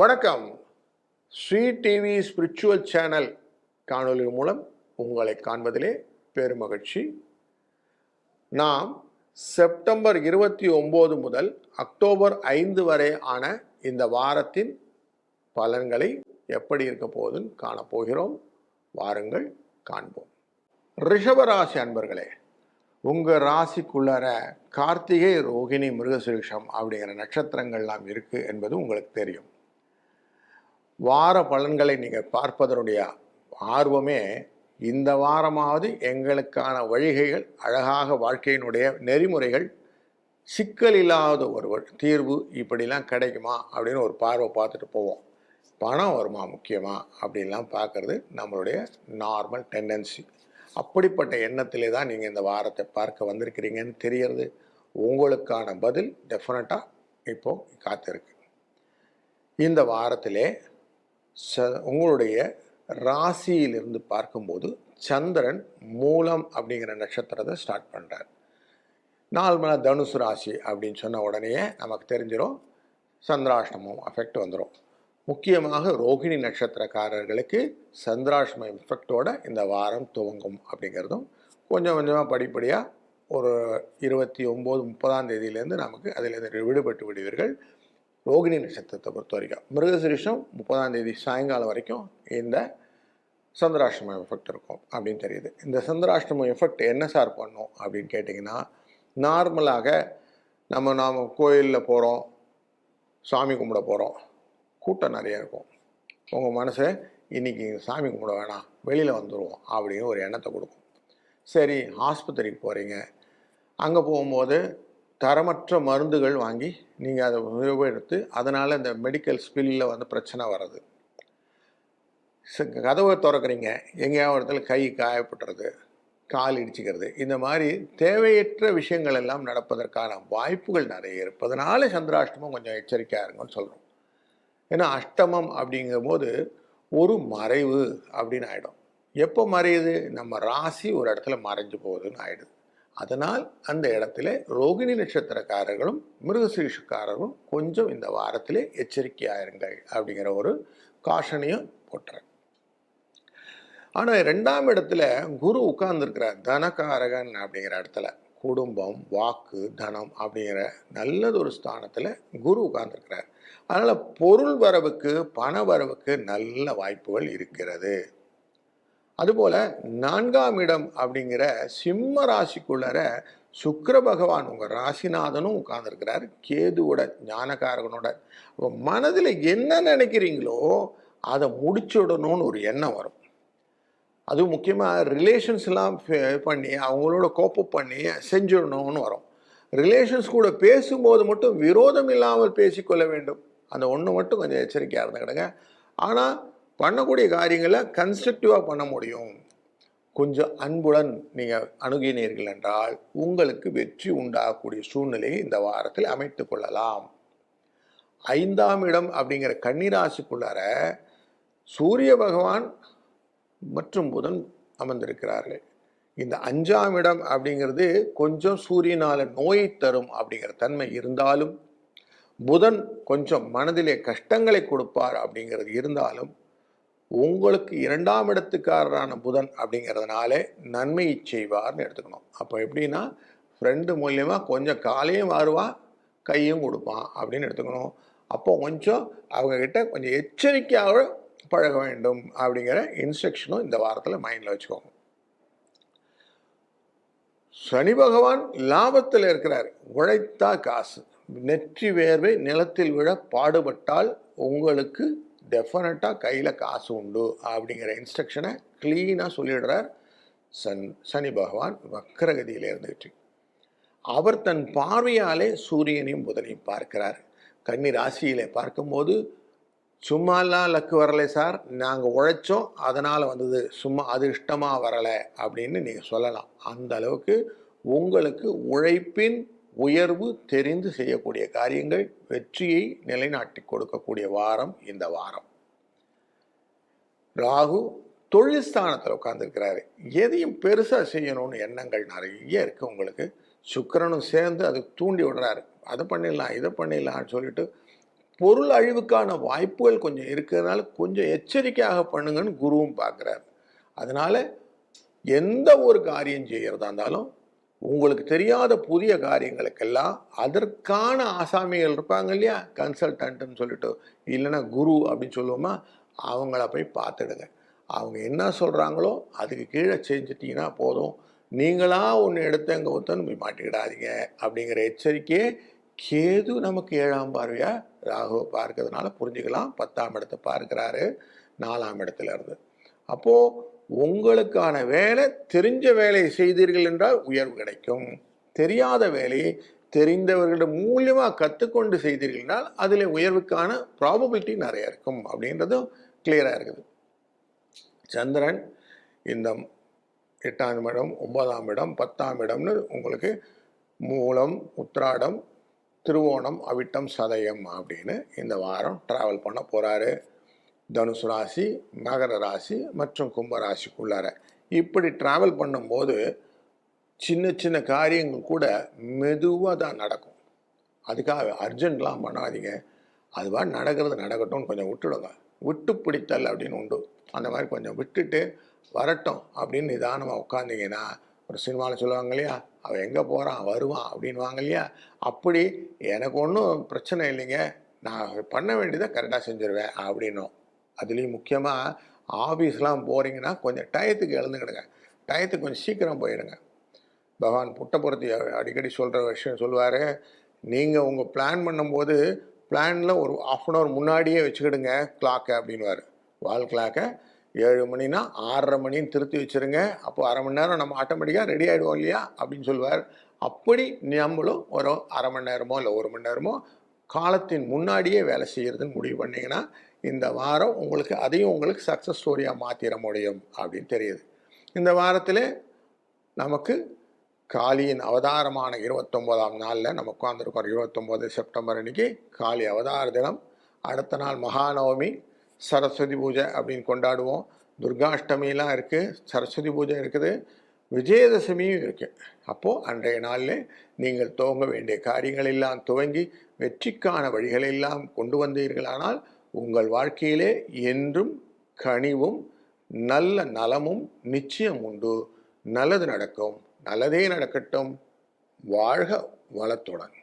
வணக்கம். Sri TV spiritual channel காணொலி மூலம் உங்களை காண்பதிலே பெருமகிழ்ச்சி. நாம் செப்டம்பர் இருபத்தி ஒம்பது முதல் அக்டோபர் ஐந்து வரை ஆன இந்த வாரத்தின் பலன்களை எப்படி இருக்க போகுதுன்னு காணப்போகிறோம் வாருங்கள் காண்போம். ரிஷபராசி அன்பர்களே உங்கள் ராசிக்குள்ளார கார்த்திகை ரோகிணி மிருகசிருஷம் அப்படிங்கிற நட்சத்திரங்கள்லாம் இருக்குது என்பது உங்களுக்கு தெரியும். வார பலன்களை நீங்கள் பார்ப்பதனுடைய ஆர்வமே இந்த வாரமாவது எங்களுக்கான வழிகைகள் அழகாக வாழ்க்கையினுடைய நெறிமுறைகள் சிக்கல் இல்லாத ஒரு தீர்வு இப்படிலாம் கிடைக்குமா அப்படின்னு ஒரு பார்வை பார்த்துட்டு போவோம். பணம் வருமா முக்கியமாக அப்படின்லாம் பார்க்குறது நம்மளுடைய நார்மல் டெண்டன்சி அப்படிப்பட்ட எண்ணத்திலே தான் நீங்கள் இந்த வாரத்தை பார்க்க வந்திருக்கிறீங்கன்னு தெரியறது. உங்களுக்கான பதில் டெஃபினட்டாக இப்போது காத்திருக்கு. இந்த வாரத்திலே ச உங்களுடைய ராசியிலிருந்து பார்க்கும்போது சந்திரன் மூலம் அப்படிங்கிற நட்சத்திரத்தை ஸ்டார்ட் பண்ணுறார் நார்மலாக தனுசு ராசி அப்படின்னு சொன்ன உடனேயே நமக்கு தெரிஞ்சிடும் சந்திராஷ்டமம் அஃபெக்ட் வந்துடும் முக்கியமாக ரோகிணி நட்சத்திரக்காரர்களுக்கு சந்திராஷ்டம எஃபெக்டோட இந்த வாரம் துவங்கும் அப்படிங்கிறதும் கொஞ்சம் கொஞ்சமாக படிப்படியாக ஒரு இருபத்தி ஒம்பது முப்பதாம் தேதியிலேருந்து நமக்கு அதிலேருந்து விடுபட்டு விடுவீர்கள். ரோகிணி நட்சத்திரத்தை பொறுத்த வரைக்கும். மிருகசிரிஷம் முப்பதாம் தேதி சாயங்காலம் வரைக்கும் இந்த சந்திராஷ்டம எஃபெக்ட் இருக்கும் அப்படின்னு தெரியுது. இந்த சந்திராஷ்டம எஃபெக்ட் என்ன சார் பண்ணும் அப்படின்னு கேட்டிங்கன்னா நார்மலாக நம்ம நாம் கோயிலில் போகிறோம் சாமி கும்பிட போகிறோம் கூட்டம் நிறைய இருக்கும். உங்கள் மனசு இன்றைக்கி சாமி கும்பிட வேணாம் வெளியில் வந்துடுவோம் அப்படின்னு ஒரு எண்ணத்தை கொடுக்கும். சரி ஆஸ்பத்திரிக்கு போகிறீங்க அங்கே போகும்போது தரமற்ற மருந்துகள் வாங்கி நீங்கள் அதை உபயோகப்படுத்து அதனால் இந்த மெடிக்கல் ஸ்பில்லில் வந்து பிரச்சனை வர்றது. ச- கதவை திறக்கிறீங்க எங்கேயாவது இடத்துல கை காயப்பட்டுறது கால் இடிச்சுக்கிறது இந்த மாதிரி தேவையற்ற விஷயங்கள் எல்லாம் நடப்பதற்கான வாய்ப்புகள் நிறைய இருப்பதனால சந்திராஷ்டமம் கொஞ்சம் எச்சரிக்கையாக இருங்கன்னு சொல்கிறோம் ஏன்னா அஷ்டமம் அப்படிங்கும்போது ஒரு மறைவு அப்படின்னு ஆகிடும் எப்போ மறையுது? நம்ம ராசி ஒரு இடத்துல மறைஞ்சு போகுதுன்னு ஆகிடுது அதனால் அந்த இடத்துல ரோகிணி நட்சத்திரக்காரர்களும் மிருகசீஷக்காரர்களும் கொஞ்சம் இந்த வாரத்திலே எச்சரிக்கையாயிருங்கள் அப்படிங்கிற ஒரு காஷனையும் போட்டுறேன். ஆனால் ரெண்டாம் இடத்துல குரு உட்கார்ந்துருக்கிறார். தனகாரகன் அப்படிங்கிற இடத்துல குடும்பம் வாக்கு தனம் அப்படிங்கிற நல்லதொரு ஸ்தானத்தில் குரு உட்கார்ந்துருக்கிறார். அதனால் பொருள் வரவுக்கு பண வரவுக்கு நல்ல வாய்ப்புகள் இருக்கிறது. அதுபோல் நான்காம் இடம் அப்படிங்கிற சிம்ம ராசிக்குள்ளர சுக்கர பகவான் உங்கள் ராசிநாதனும் உட்கார்ந்துருக்கிறார். கேதுவோட ஞானகாரகனோட மனதில் என்ன நினைக்கிறீங்களோ அதை முடிச்சுடணும்னு ஒரு எண்ணம் வரும். அதுவும் முக்கியமாக ரிலேஷன்ஸ்லாம் பண்ணி அவங்களோட கோப்பப் பண்ணி செஞ்சிடணும்னு வரும். ரிலேஷன்ஸ் கூட பேசும்போது மட்டும் விரோதம் இல்லாமல் பேசிக்கொள்ள வேண்டும். அந்த ஒன்று மட்டும் கொஞ்சம் எச்சரிக்கையாக இருந்துக்கிடுங்க. ஆனால் பண்ணக்கூடிய காரியங்களை கன்ஸ்ட்ரக்டிவாக பண்ண முடியும். கொஞ்சம் அன்புடன் நீங்கள் அணுகினீர்கள் என்றால் உங்களுக்கு வெற்றி உண்டாகக்கூடிய சூழ்நிலையை இந்த வாரத்தில் அமைத்து கொள்ளலாம். ஐந்தாம் இடம் அப்படிங்கிற கன்னிராசிக்குள்ளார சூரிய பகவான் மற்றும் புதன் அமர்ந்திருக்கிறார்கள். இந்த அஞ்சாம் இடம் அப்படிங்கிறது கொஞ்சம் சூரியனால் நோயை தரும் அப்படிங்கிற தன்மை இருந்தாலும் புதன் கொஞ்சம் மனதிலே கஷ்டங்களை கொடுப்பார் அப்படிங்கிறது இருந்தாலும் உங்களுக்கு இரண்டாம் இடத்துக்காரரான புதன் அப்படிங்கிறதுனாலே நன்மை செய்வார்னு எடுத்துக்கணும். அப்போ எப்படின்னா ஃப்ரெண்டு மூலியமாக கொஞ்சம் காலையும் மாறுவான் கையும் கொடுப்பான் அப்படின்னு எடுத்துக்கணும். அப்போ கொஞ்சம் அவங்கக்கிட்ட கொஞ்சம் எச்சரிக்கையாக பழக வேண்டும் அப்படிங்கிற இன்ஸ்ட்ரக்ஷனும் இந்த வாரத்தில் மைண்டில் வச்சுக்கோங்க. சனி பகவான் லாபத்தில் இருக்கிறார். உழைத்தா காசு. நெற்றி வேர்வை நிலத்தில் விழ பாடுபட்டால் உங்களுக்கு டெஃபினட்டாக கையில் காசு உண்டு அப்படிங்கிற இன்ஸ்ட்ரக்ஷனை க்ளீனாக சொல்லிடுறார் சன் சனி பகவான் வக்கரகதியில் இருந்துட்டு அவர் தன் பார்வையாலே சூரியனையும் புதனையும் பார்க்கிறார். கன்னி ராசியிலே பார்க்கும்போது சும்மாலாம் லக்கு வரலை சார் நாங்கள் உழைச்சோம் அதனால் வந்தது. சும்மா அது இஷ்டமாக வரலை அப்படின்னு நீங்கள் சொல்லலாம். அந்த அளவுக்கு உங்களுக்கு உழைப்பின் உயர்வு தெரிந்து செய்யக்கூடிய காரியங்கள் வெற்றியை நிலைநாட்டி கொடுக்கக்கூடிய வாரம் இந்த வாரம். ராகு தொழில் ஸ்தானத்தில் உட்காந்துருக்கிறாரு எதையும் பெருசாக செய்யணும்னு எண்ணங்கள் நிறைய இருக்குது உங்களுக்கு. சுக்கிரனும் சேர்ந்து அது தூண்டி விடுறாரு. அதை பண்ணிடலாம் இதை பண்ணிடலாம்னு சொல்லிட்டு பொருள் அழிவுக்கான வாய்ப்புகள் கொஞ்சம் இருக்கிறதுனால கொஞ்சம் எச்சரிக்கையாக பண்ணுங்கன்னு குருவும் பார்க்குறாரு. அதனால் எந்த ஒரு காரியம் செய்கிறதா இருந்தாலும் உங்களுக்கு தெரியாத புதிய காரியங்களுக்கெல்லாம் அதற்கான ஆசாமிகள் இருப்பாங்க இல்லையா? கன்சல்டன்ட்னு சொல்லிட்டு. இல்லைன்னா குரு அப்படின்னு சொல்லுவோமா? அவங்கள போய் பார்த்துடுங்க. அவங்க என்ன சொல்கிறாங்களோ அதுக்கு கீழே செஞ்சிட்டிங்கன்னா போதும். நீங்களாக ஒன்று எடுத்து எங்கே ஒருத்தன் போய் மாட்டிக்கிடாதீங்க அப்படிங்கிற எச்சரிக்கையே கேது நமக்கு ஏழாம் பார்வையாக ராகுவை பார்க்கறதுனால புரிஞ்சுக்கலாம். பத்தாம் இடத்தை பார்க்குறாரு. நாலாம் இடத்துல இருந்து. அப்போது உங்களுக்கான வேலை தெரிஞ்ச வேலையை செய்தீர்கள் என்றால் உயர்வு கிடைக்கும். தெரியாத வேலையை தெரிந்தவர்களிடம் மூலியமாக கற்றுக்கொண்டு செய்தீர்கள் என்றால் அதில் உயர்வுக்கான ப்ராபபிலிட்டி நிறைய இருக்கும். அப்படின்றதும் கிளியராக இருக்குது. சந்திரன் இந்த எட்டாம் இடம் ஒன்பதாம் இடம் பத்தாம் இடம்னு உங்களுக்கு மூலம் உத்திராடம் திருவோணம் அவிட்டம் சதயம் அப்படின்னு இந்த வாரம் ட்ராவல் பண்ண போகிறாரு தனுசு ராசி மகர ராசி மற்றும் கும்ப ராசிக்குள்ளார. இப்படி ட்ராவல் பண்ணும்போது சின்ன சின்ன காரியங்கள் கூட மெதுவாக தான் நடக்கும். அதுக்காக அர்ஜென்ட்லாம் பண்ணாதீங்க. அதுவா நடக்கிறது நடக்கட்டும்னு கொஞ்சம் விட்டுடுங்க. விட்டு பிடித்தல் அப்படின்னு உண்டு. அந்த மாதிரி கொஞ்சம் விட்டுட்டு வரட்டும் அப்படின்னு நிதானமாக உட்காந்திங்கன்னா ஒரு சினிமாவில் சொல்லுவாங்க இல்லையா அவன் எங்கே போகிறான் வருவான் அப்படின்வாங்க இல்லையா அப்படி எனக்கு ஒன்றும் பிரச்சனை இல்லைங்க. நான் பண்ண வேண்டியதை கரெக்டாக செஞ்சுருவேன் அப்படின்னும். அதுலேயும் முக்கியமாக ஆஃபீஸ்லாம் போகிறீங்கன்னா கொஞ்சம் டயத்துக்கு எழுந்துக்கிடுங்க. டயத்துக்கு கொஞ்சம் சீக்கிரம் போயிடுங்க பகவான் புட்டபுரத்தி அடிக்கடி சொல்கிற விஷயம் சொல்லுவார். நீங்கள் உங்கள் பிளான் பண்ணும்போது பிளானில் ஒரு ஆஃப் அன் ஹவர் முன்னாடியே வச்சுக்கிடுங்க கிளாக்கை அப்படின்வார் வால் கிளாக்கை ஏழு மணினா ஆறரை மணின்னு திருத்தி வச்சுருங்க. அப்போ அரை மணி நேரம் நம்ம ஆட்டோமேட்டிக்காக ரெடி ஆகிடுவோம் இல்லையா? அப்படின்னு சொல்லுவார். அப்படி நம்மளும் ஒரு அரை மணி நேரமோ இல்லை ஒரு மணி நேரமோ காலத்தின் முன்னாடியே வேலை செய்கிறதுன்னு முடிவு பண்ணிங்கன்னா இந்த வாரம் உங்களுக்கு அதையும் உங்களுக்கு சக்ஸஸ் ஸ்டோரியாக மாற்றிட முடியும் அப்படின்னு தெரியுது. இந்த வாரத்தில் நமக்கு காளியின் அவதாரமான இருபத்தொம்போதாம் நாளில் நம்ம உட்காந்துருக்கோம் இருபத்தொம்போது செப்டம்பர் அன்னைக்கு காளி அவதார தினம். அடுத்த நாள் மகாநவமி சரஸ்வதி பூஜை அப்படின்னு கொண்டாடுவோம். துர்காஷ்டமிலாம் இருக்குது சரஸ்வதி பூஜை இருக்குது. விஜயதசமியும் இருக்குது அப்போது அன்றைய நாளில் நீங்கள் துவங்க வேண்டிய காரியங்களெல்லாம் துவங்கி வெற்றிக்கான வழிகளெல்லாம் கொண்டு வந்தீர்களானால் உங்கள் வாழ்க்கையிலே என்றும் கனிவும் நல்ல நலமும் நிச்சயம் உண்டு. நல்லது நடக்கும். நல்லதே நடக்கட்டும். வாழ்க வளத்துடன்.